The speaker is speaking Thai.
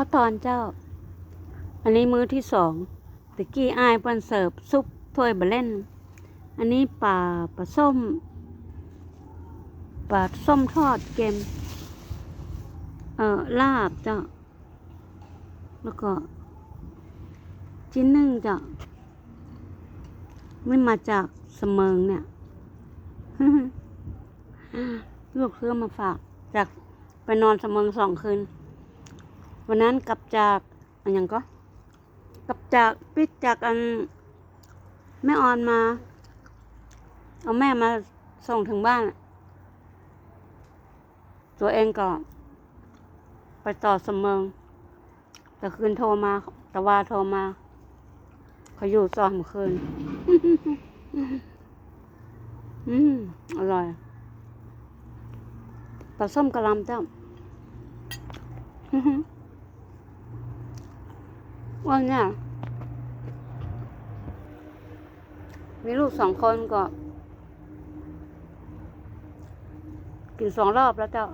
ข้าวตอนเจ้า อันนี้มื้อที่สองตะกี้อายเปิ้นเสิร์ฟซุปถ้วยบะเล่น อันนี้ปลาปลาส้มปลาส้มทอดเกมเอ่อลาบเจ้า แล้วก็ ชิ้นหนึ่งเจ้าไม่มาจากเสมิงเนี่ยลูกซื้อมาฝากจากไปนอนเสมิงสองคืน วันนั้นกลับจากอันยังก็กลับจากปิดจากอันแม่ออนมา เอาแม่มาส่งถึงบ้าน ตัวเองก็ไปต่อสมเสมิงแต่คืนโทรมาต่ว่าโทรมาเขาอยู่สองคืน อืม อร่อยปลาส้มกะลำเจ้า ว่าเนี่ยมีลูกสองคนก็ กินสองรอบแล้วเจ้า